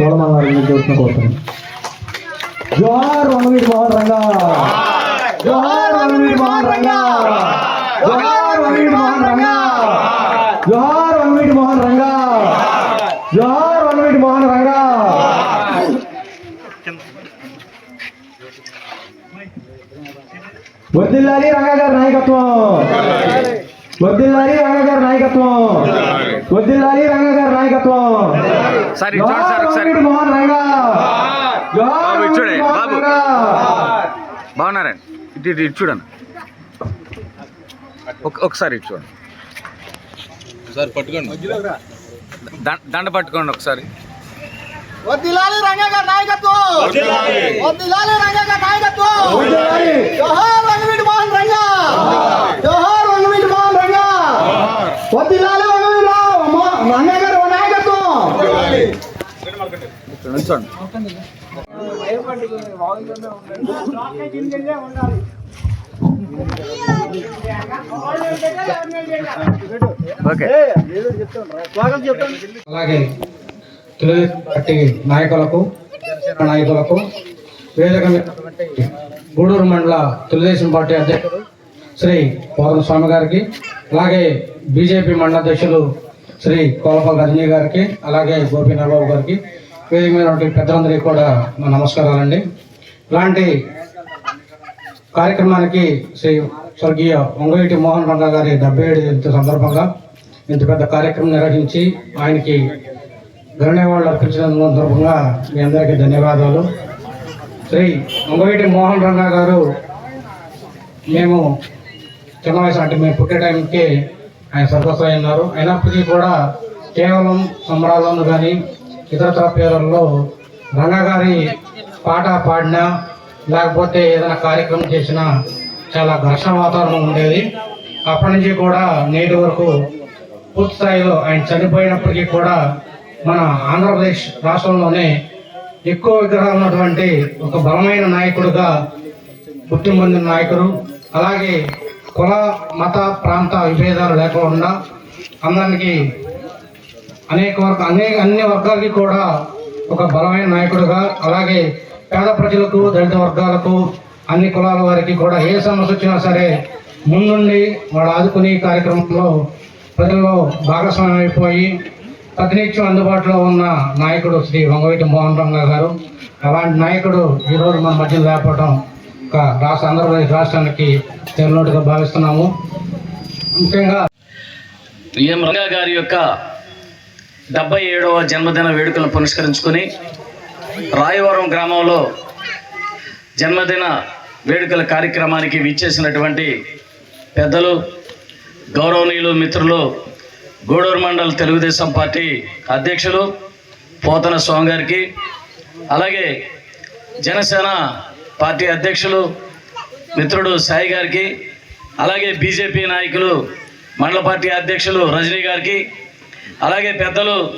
పూలమాల చూసిన కోరుతున్నాను జోహార్ వంగవీటి మోహన్ రంగా. జోహార్ వంగవీటి మోహన్ రంగా. జోహార్ వంగవీటి మోహన్ రంగా. జోహార్ వంగవీటి మోహన్ రంగా. జోహార్ వంగవీటి మోహన్ రంగా. వర్దిల్లాలి రంగా గారి నాయకత్వం. వర్దిల్లాలి రంగా గారి నాయకత్వం. వర్దిల్లాలి రంగా గారి నాయకత్వం. సార్ చూడండి సార్ ఒకసారి. బాబు మోహన్ బాబు. బాగున్నారండి. ఇటు ఇటు చూడండి. ఒక- ఒకసారి ఇటు చూడండి. సార్ పట్టుకోండి. దండ పట్టుకోండి ఒకసారి. వద్దిలాలి రంగా నాయకత్వం. వద్దిలాలి రంగా నాయకత్వం. జోహార్ వంగవీటి మోహన్ రంగా. జోహార్. వంగవీటి మోహన్ రంగా. వద్దిలాలి మో- రంగా గారి నాయకత్వం ఇక్కడ అలాగే తెలుగుదేశం పార్టీ నాయకులకు జనసేన నాయకులకు వేదిక గూడూరు మండల తెలుగుదేశం పార్టీ అధ్యక్షుడు శ్రీ పవన్ స్వామి గారికి అలాగే బీజేపీ మండల అధ్యక్షులు శ్రీ కోలపల్లి రజనీ గారికి అలాగే గోపీనాథబాబు గారికి వేదిక మీద పెద్దలందరికీ కూడా నా నమస్కారాలండి. ఇలాంటి కార్యక్రమానికి శ్రీ స్వర్గీయ వంగవీటి మోహన్ రంగా గారి డెబ్బై ఏడు జయంతి సందర్భంగా ఇంత పెద్ద కార్యక్రమం నిర్వహించి ఆయనకి ధన్యవాదాలు అర్పించిన సందర్భంగా మీ అందరికీ ధన్యవాదాలు. శ్రీ వంగవీటి మోహన్ రంగా గారు మేము చిన్న వయసు అంటే మేము పుట్టే టైంకి ఆయన సర్వస్వ ఉన్నారు అయినప్పటికీ కూడా కేవలం సంబరాలను కానీ ఇతర పేర్లలో రంగాగారి పాట పాడినా లేకపోతే ఏదైనా కార్యక్రమం చేసినా చాలా ఘర్షణ వాతావరణం ఉండేది. అప్పటి నుంచి కూడా నేటి వరకు పూర్తి స్థాయిలో ఆయన చనిపోయినప్పటికీ కూడా మన ఆంధ్రప్రదేశ్ రాష్ట్రంలోనే ఎక్కువ విగ్రహాలు ఉన్నటువంటి ఒక బలమైన నాయకుడుగా గుర్తింపు పొందిన నాయకుడు. అలాగే కుల మత ప్రాంత విభేదాలు లేకుండా అందరికీ అనేక వర్గ అనేక అన్ని వర్గాలకి కూడా ఒక బలమైన నాయకుడుగా అలాగే పేద ప్రజలకు దళిత వర్గాలకు అన్ని కులాల వారికి కూడా ఏ సమస్య వచ్చినా సరే ముందుండి వాళ్ళు ఆదుకునే కార్యక్రమంలో ప్రజల్లో భాగస్వామ్యం అయిపోయి ప్రతినిత్యం అందుబాటులో ఉన్న నాయకుడు శ్రీ వంగవీటి మోహన్ రంగా గారు. అలాంటి నాయకుడు ఈరోజు మన మధ్య లేకపోవడం ఒక రాష్ట్ర ఆంధ్రప్రదేశ్ రాష్ట్రానికి తెలినట్టుగా భావిస్తున్నాము. ముఖ్యంగా పిఎం రంగా గారి యొక్క డెబ్బై ఏడవ జన్మదిన వేడుకలను పురస్కరించుకొని రాయవరం గ్రామంలో జన్మదిన వేడుకల కార్యక్రమానికి విచ్చేసినటువంటి పెద్దలు గౌరవనీయులు మిత్రులు గూడూరు మండల్ తెలుగుదేశం పార్టీ అధ్యక్షులు పోతన స్వామి గారికి అలాగే జనసేన పార్టీ అధ్యక్షులు మిత్రుడు సాయి గారికి అలాగే బీజేపీ నాయకులు మండల పార్టీ అధ్యక్షులు రజనీ గారికి అలాగే పెద్దలు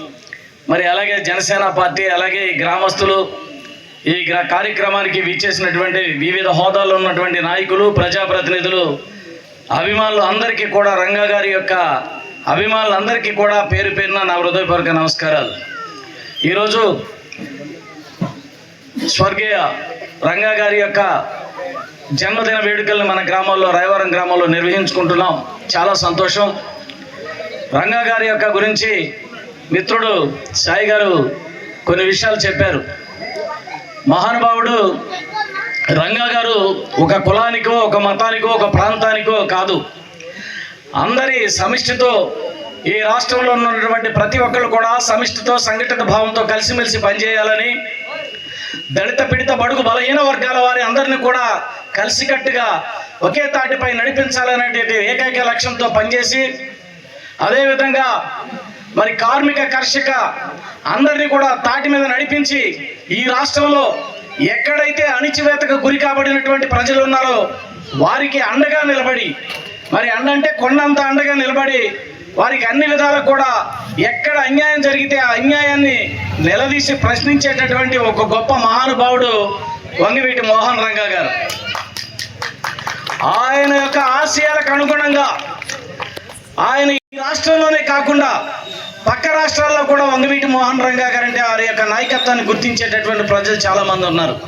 మరి అలాగే జనసేన పార్టీ అలాగే ఈ గ్రామస్తులు ఈ గ్రా- కార్యక్రమానికి విచ్చేసినటువంటి వివిధ హోదాల్లో ఉన్నటువంటి నాయకులు ప్రజాప్రతినిధులు అభిమానులు అందరికీ కూడా రంగా గారి యొక్క అభిమానులందరికీ కూడా పేరు పేరున నా హృదయపూర్వక నమస్కారాలు. ఈరోజు స్వర్గీయ రంగా గారి యొక్క జన్మదిన వేడుకలను మన గ్రామంలో రాయవరం గ్రామంలో నిర్వహించుకుంటున్నాం. చాలా సంతోషం. రంగా గారి యొక్క గురించి మిత్రుడు సాయి గారు కొన్ని విషయాలు చెప్పారు. మహానుభావుడు రంగా గారు ఒక కులానికో ఒక మతానికో ఒక ప్రాంతానికో కాదు. అందరి సమిష్టితో ఈ రాష్ట్రంలో ఉన్నటువంటి ప్రతి ఒక్కరు కూడా సమిష్టితో సంఘటిత భావంతో కలిసిమెలిసి పనిచేయాలని దళిత పీడిత బడుగు బలహీన వర్గాల వారి అందరిని కూడా కలిసికట్టుగా ఒకే తాటిపై నడిపించాలనేటువంటి ఏకైక లక్ష్యంతో పనిచేసి అదేవిధంగా మరి కార్మిక కర్షక అందరినీ కూడా తాటి మీద నడిపించి ఈ రాష్ట్రంలో ఎక్కడైతే అణిచివేతకు గురి కాబడినటువంటి ప్రజలు ఉన్నారో వారికి అండగా నిలబడి మరి అండంటే కొండంత అండగా నిలబడి వారికి అన్ని విధాలకు కూడా ఎక్కడ అన్యాయం జరిగితే ఆ అన్యాయాన్ని నిలదీసి ప్రశ్నించేటటువంటి ఒక గొప్ప మహానుభావుడు వంగివీటి మోహన్ రంగా గారు. ఆయన యొక్క ఆశయాలకు అనుగుణంగా ఆయన ఈ రాష్ట్రంలోనే కాకుండా పక్క రాష్ట్రాల్లో కూడా వంగవీటి మోహన్ రంగా గారంటే వారి యొక్క నాయకత్వాన్ని గుర్తించేటటువంటి ప్రజలు చాలామంది ఉన్నారు.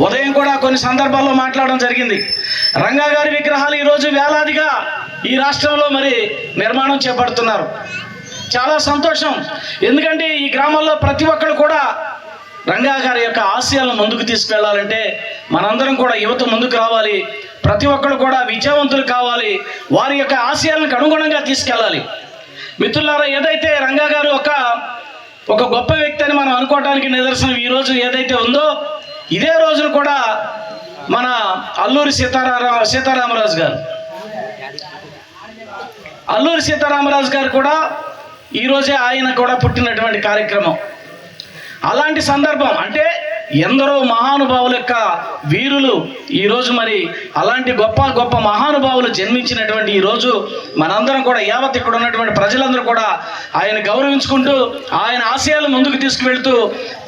ఉదయం కూడా కొన్ని సందర్భాల్లో మాట్లాడడం జరిగింది. రంగా గారి విగ్రహాలు ఈరోజు వేలాదిగా ఈ రాష్ట్రంలో మరి నిర్మాణం చేపడుతున్నారు. చాలా సంతోషం. ఎందుకంటే ఈ గ్రామంలో ప్రతి ఒక్కరు కూడా రంగా గారి యొక్క ఆశయాలను ముందుకు తీసుకెళ్ళాలంటే మనందరం కూడా యువత ముందుకు రావాలి. ప్రతి ఒక్కరు కూడా విజయవంతులు కావాలి. వారి యొక్క ఆశయాలకు అనుగుణంగా తీసుకెళ్ళాలి. మిత్రులారా ఏదైతే రంగా గారు ఒక ఒక గొప్ప వ్యక్తి అని మనం అనుకోవడానికి నిదర్శనం ఈ రోజు ఏదైతే ఉందో ఇదే రోజున కూడా మన అల్లూరి సీతారామ సీతారామరాజు గారు. అల్లూరి సీతారామరాజు గారు కూడా ఈరోజే ఆయన కూడా పుట్టినటువంటి కార్యక్రమం. అలాంటి సందర్భం. అంటే ఎందరో మహానుభావుల యొక్క వీరులు ఈరోజు మరి అలాంటి గొప్ప గొప్ప మహానుభావులు జన్మించినటువంటి ఈ రోజు మనందరం కూడా యావత్ ఇక్కడ ఉన్నటువంటి ప్రజలందరూ కూడా ఆయన గౌరవించుకుంటూ ఆయన ఆశయాలు ముందుకు తీసుకువెళ్తూ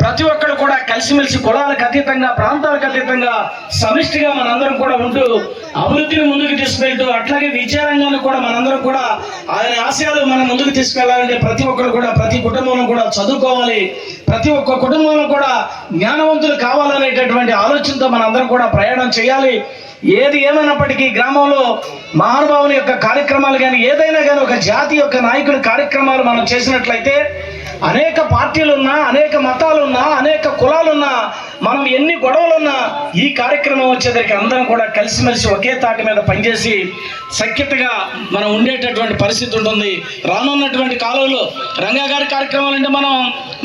ప్రతి ఒక్కరు కూడా కలిసిమెలిసి కులాలకు అతీతంగా ప్రాంతాలకు అతీతంగా సమిష్టిగా మనందరం కూడా ఉంటూ అభివృద్ధిని ముందుకు తీసుకువెళ్తూ అట్లాగే విద్యారంగాన్ని కూడా మనందరం కూడా ఆయన ఆశయాలు మనం ముందుకు తీసుకెళ్ళాలంటే ప్రతి ఒక్కరు కూడా ప్రతి కుటుంబంలో కూడా చదువుకోవాలి. ప్రతి ఒక్క కుటుంబంలో కూడా జ్ఞానం ధనవంతులు కావాలనేటటువంటి ఆలోచనతో మనందరం కూడా ప్రయాణం చేయాలి. ఏది ఏమైనప్పటికీ గ్రామంలో మహానుభావుని యొక్క కార్యక్రమాలు కానీ ఏదైనా కానీ ఒక జాతి యొక్క నాయకుడి కార్యక్రమాలు మనం చేసినట్లయితే అనేక పార్టీలున్నా అనేక మతాలున్నా అనేక కులాలున్నా మనం ఎన్ని గొడవలున్నా ఈ కార్యక్రమం వచ్చేసరికి అందరం కూడా కలిసిమెలిసి ఒకే తాటి మీద పనిచేసి సఖ్యతగా మనం ఉండేటటువంటి పరిస్థితి ఉంటుంది. రానున్నటువంటి కాలంలో రంగా గారి కార్యక్రమాలు అంటే మనం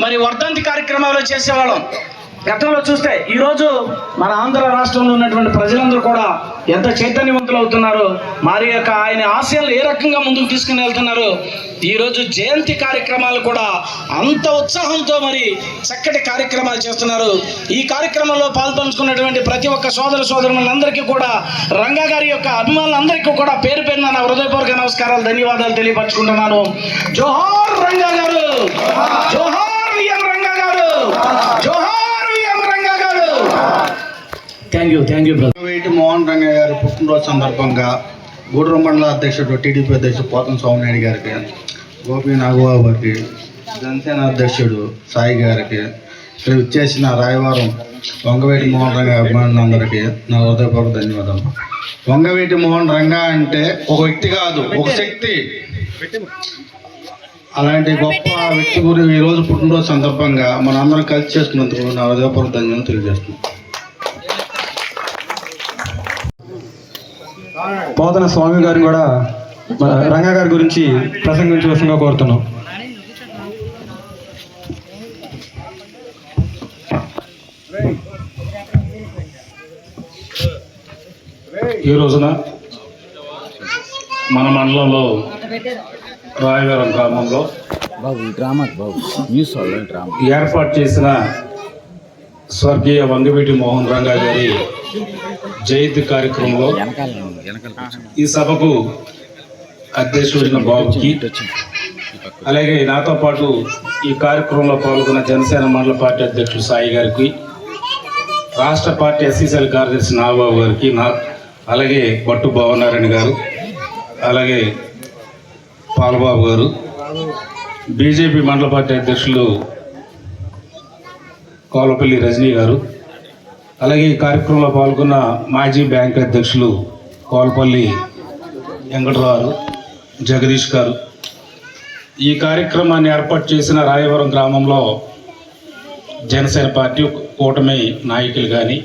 మరి వర్ధంతి కార్యక్రమాలు చేసేవాళ్ళం. గతంలో చూస్తే ఈరోజు మన ఆంధ్ర రాష్ట్రంలో ఉన్నటువంటి ప్రజలందరూ కూడా ఎంత చైతన్యవంతులు అవుతున్నారు. మరి యొక్క ఆయన ఆశయాలు ఏ రకంగా ముందుకు తీసుకుని వెళ్తున్నారు. ఈరోజు జయంతి కార్యక్రమాలు కూడా అంత ఉత్సాహంతో మరి చక్కటి కార్యక్రమాలు చేస్తున్నారు. ఈ కార్యక్రమంలో పాల్పంచుకున్నటువంటి ప్రతి ఒక్క సోదర సోదరులందరికీ కూడా రంగా గారి యొక్క అభిమానులందరికీ కూడా పేరు పేరున నా హృదయపూర్వక నమస్కారాలు ధన్యవాదాలు తెలియపరచుకుంటున్నాను. జోహార్ రంగా గారు! జోహార్ రంగా గారు! జోహార్ thank you thank you wait Mohan Ranga గారి పుట్టినరోజు సందర్భంగా గూడూరు మండల అధ్యక్షుడు టీడీపీ అధ్యక్షుడు పోతం సోమనాయుడు గారికి గోపి నాగబాబు గారికి జనసేన అధ్యక్షుడు సాయి గారికి ఇక్కడ విచ్చేసిన రాయవారం వంగవేటి మోహన్ రంగ అభిమానులందరికీ నా హృదయపూర్వక ధన్యవాదాలు. వంగవేటి మోహన్ రంగ అంటే ఒక వ్యక్తి కాదు ఒక శక్తి. అలాంటి గొప్ప వ్యక్తి గురించి ఈ రోజు పుట్టినరోజు సందర్భంగా మనందరం కలిసి చేసుకున్నందుకు నా హృదయపూర్వక ధన్యవాదాలు తెలియజేస్తున్నాను పోతన స్వామి గారిని కూడా మన రంగా గారి గురించి ప్రసంగించవలసిందిగా కోరుతున్నాం. ఈ రోజున మన మండలంలో రాయవరం గ్రామంలో ఏర్పాటు చేసిన స్వర్గీయ వంగవీటి మోహన్ రంగా గారి జయంతి కార్యక్రమంలో ఈ సభకు అధ్యక్షుడైన బాబుకి అలాగే నాతో పాటు ఈ కార్యక్రమంలో పాల్గొన్న జనసేన మండల పార్టీ అధ్యక్షుడు సాయి గారికి రాష్ట్ర పార్టీ ఎస్సీసీఎల్ కార్యదర్శి నాగబాబు గారికి నా అలాగే పట్టు భవనారాయణ గారు అలాగే పాలబాబు గారు బీజేపీ మండల పార్టీ అధ్యక్షులు కోలపల్లి రజనీ గారు అలాగే ఈ కార్యక్రమంలో పాల్గొన్న మాజీ బ్యాంక్ అధ్యక్షులు కోలపల్లి వెంకటరావు జగదీష్ గారు. ఈ కార్యక్రమాన్ని ఏర్పాటు చేసిన రాయవరం గ్రామంలో జనసేన పార్టీ కూటమి నాయకులు కానీ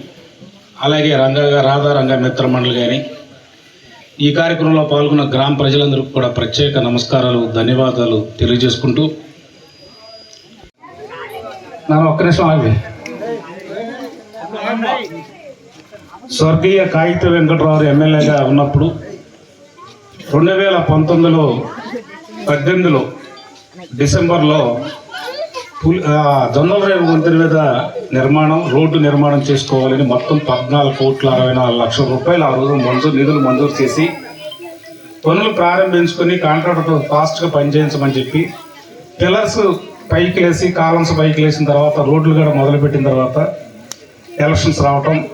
అలాగే రంగ రాధారంగ మిత్ర మండలి కానీ ఈ కార్యక్రమంలో పాల్గొన్న గ్రామ ప్రజలందరికీ కూడా ప్రత్యేక నమస్కారాలు ధన్యవాదాలు తెలియజేసుకుంటూ. నన్ను ఒక్క నిమిషం ఆగి స్వర్గీయ కాగిత వెంకటరావు ఎమ్మెల్యేగా ఉన్నప్పుడు రెండు వేల పంతొమ్మిదిలో పద్దెనిమిదిలో డిసెంబర్లో పులి జొన్నల రేవు వంతెన మీద నిర్మాణం రోడ్డు నిర్మాణం చేసుకోవాలని మొత్తం పద్నాలుగు కోట్ల అరవై నాలుగు లక్షల రూపాయలు ఆ రోజు మంజూరు నిధులు మంజూరు చేసి పనులు ప్రారంభించుకొని కాంట్రాక్టర్తో ఫాస్ట్గా పనిచేయించమని చెప్పి పిల్లర్స్ పైకి లేసి కాలమ్స్ పైకి లేసిన తర్వాత రోడ్లు కూడా మొదలుపెట్టిన తర్వాత ఎలక్షన్స్ రావటం.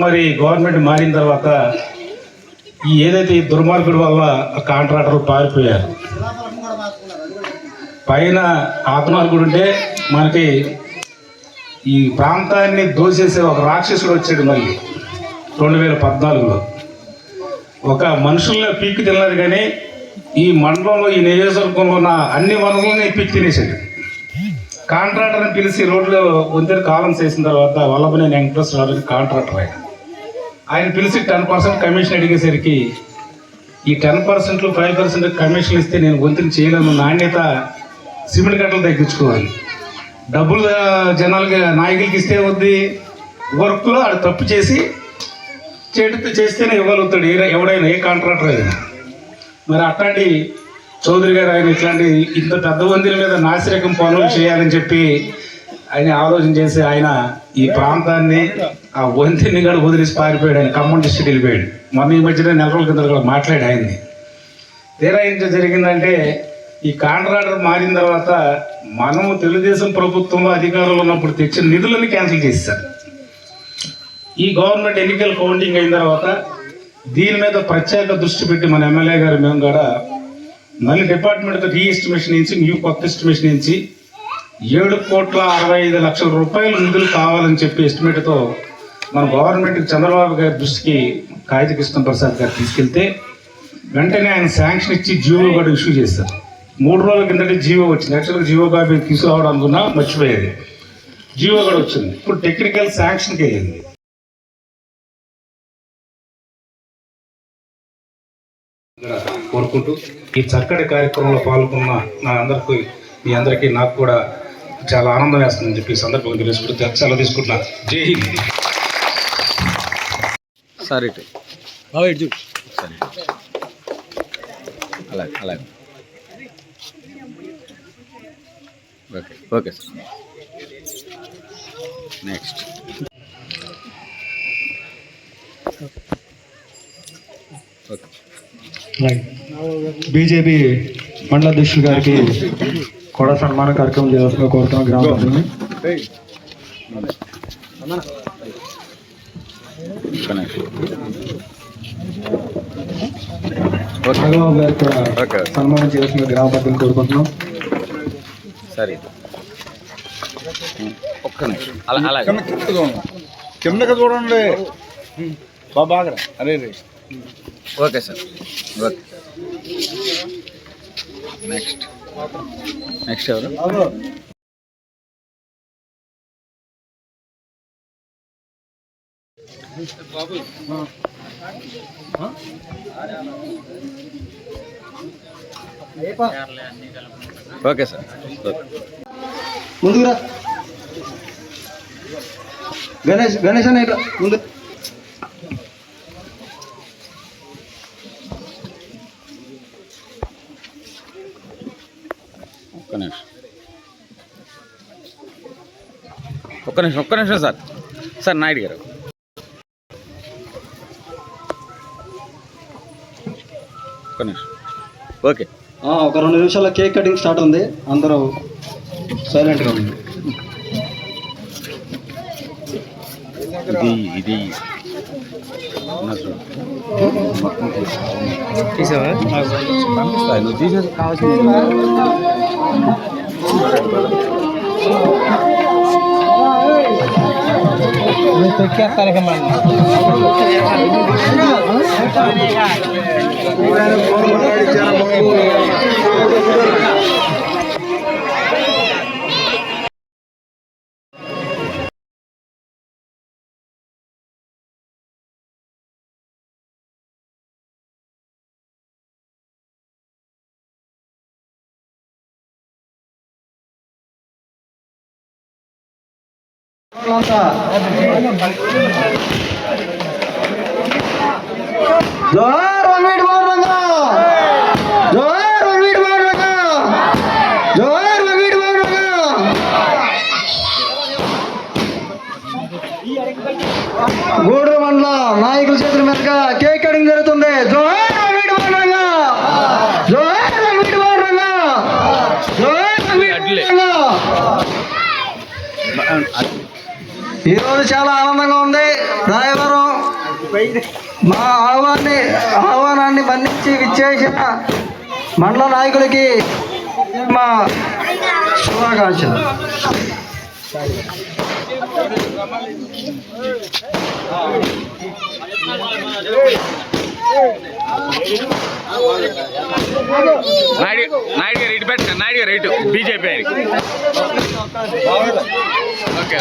మరి గవర్నమెంట్ మారిన తర్వాత ఈ ఏదైతే ఈ దుర్మార్గుడి వల్ల కాంట్రాక్టర్లు పారిపోయారు పైన ఆత్మార్గుడు ఉంటే మనకి ఈ ప్రాంతాన్ని దోసేసే ఒక రాక్షసుడు వచ్చాడు మళ్ళీ రెండు వేల పద్నాలుగులో. ఒక మనుషుల్లో పీక్కు తిన్నారు కానీ ఈ మండలంలో ఈ నియోజకవర్గంలో ఉన్న అన్ని వనరులని పీక్కు తినేసాడు కాంట్రాక్టర్ని పిలిచి రోడ్లో వంతెన కాలం చేసిన తర్వాత వల్లభనేని వెంకటేశ్వర కాంట్రాక్టర్ ఆయన. ఆయన పిలిచి టెన్ పర్సెంట్ కమిషన్ అడిగేసరికి ఈ టెన్ పర్సెంట్లు ఫైవ్ పర్సెంట్ కమిషన్ ఇస్తే నేను వంతెన చేయలేను. నాణ్యత సిమెంట్ కట్టలు తగ్గించుకోవాలి. డబ్బులు జనాలుగా జనాలకి నాయకులకి ఇస్తే వద్ది. వర్క్లో ఆడు తప్పు చేసి చేతితో చేస్తేనే ఇవ్వగలుగుతాడు. ఏ ఎవడైనా ఏ కాంట్రాక్టర్ అయినా. మరి అట్లాంటి చౌదరి గారు ఆయన ఇట్లాంటి ఇంత పెద్ద వంతుల మీద నాసిరకం పనులు చేయాలని చెప్పి ఆయన ఆలోచన చేసి ఆయన ఈ ప్రాంతాన్ని ఆ వంతిని కూడా వదిలేసి పారిపోయాడు. ఆయన ఖమ్మం డిస్టిక్ వెళ్ళిపోయాడు. మొన్న ఈ మధ్యన నెల రోజుల కింద కూడా మాట్లాడి ఆయన్ని. తీరా ఏం జరిగిందంటే ఈ కాంట్రాక్టర్ మారిన తర్వాత మనము తెలుగుదేశం ప్రభుత్వంలో అధికారంలో ఉన్నప్పుడు తెచ్చిన నిధులను క్యాన్సిల్ చేశారు ఈ గవర్నమెంట్ ఎన్నికల కౌంటింగ్ అయిన తర్వాత దీని మీద ప్రత్యేక దృష్టి పెట్టి మన ఎమ్మెల్యే గారు మేము కూడా మళ్ళీ డిపార్ట్మెంట్తో రీ ఎస్టిమేషన్ నుంచి న్యూ కొత్త ఎస్టిమేషన్ నుంచి ఏడు కోట్ల అరవై ఐదు లక్షల రూపాయలు నిధులు కావాలని చెప్పి ఎస్టిమేట్తో మన గవర్నమెంట్ చంద్రబాబు గారి దృష్టికి కాగితకృష్ణ ప్రసాద్ గారు తీసుకెళ్తే వెంటనే ఆయన శాంక్షన్ ఇచ్చి జీవో కూడా ఇష్యూ చేస్తారు మూడు రోజుల కిందటే జీవో వచ్చింది. యాక్చువల్గా జీవో కాపీ తీసుకురావడం అనుకున్నా మర్చిపోయేది. జీవో కూడా వచ్చింది. ఇప్పుడు టెక్నికల్ శాంక్షన్కి వెళ్ళింది. కోరుకుంటూ ఈ చక్కటి కార్యక్రమంలో పాల్గొన్న నా అందరికీ మీ అందరికీ నాకు కూడా చాలా ఆనందం వేస్తుందని చెప్పి సందర్భంగా తెలుసుకుంటూ సెలవు తీసుకుంటున్నా. జై హింద్. సరే అలాగే అలాగే. Okay okay sir. Next okay BJP మండల అధ్యక్షులు గారికి కూడా సన్మాన కార్యక్రమం చేయాల్సిందిగా కోరుతున్నాం గ్రామ నిమిషం. నాగబాబు గారికి కూడా. సన్మానం చేయాల్సిందిగా గ్రామ ప్రజలను కోరుకుంటున్నాం. సరే. ఒక్క నిమిషం. అలా అలాగే. కిందకి చూడండి. బాగా అరే రే. Okay sir. Okay. Next next ఎవరు? Okay sir. ఓకే ముందుకు రా. గణేష్ గణేష్ అన్న ఇట్లా ముందు. ఒక్క నిమిషం ఒక్క నిమిషం సార్. సార్ నాయుడు గారు. ఒక్క నిమిషం. ఓకే. ఆ, ఒక రెండు నిమిషాల కేక్ కటింగ్ స్టార్ట్ ఉంది. అందరూ సైలెంట్గా ఉంది ఇది ఇది. నా చూడు. నువ్వు తీసేసి కావాల్సింది జోహార్ వన్వీటి మోహన్ రంగా జోహార్ వన్వీటి మోహన్ రంగా జోహార్ వన్వీటి మోహన్ రంగా గూడూరు మండల నాయకుల చేతుల మీదుగా కేక్ కటింగ్ జరుగుతుంది జోహార్ వన్వీటి మోహన్ రంగా జోహార్ వన్వీటి మోహన్ రంగా జోహార్ వన్వీటి మోహన్ రంగా ఈరోజు చాలా ఆనందంగా ఉంది. రాయవరం మా ఆహ్వాన్ని ఆహ్వానాన్ని మన్నించి విచ్చేసిన మండల నాయకులకి మా శుభాకాంక్షలు. నాయుడు నాయుడు గారు ఇటు పెట్టండి నాయుడు గారు ఇటు బీజేపీ ఓకే.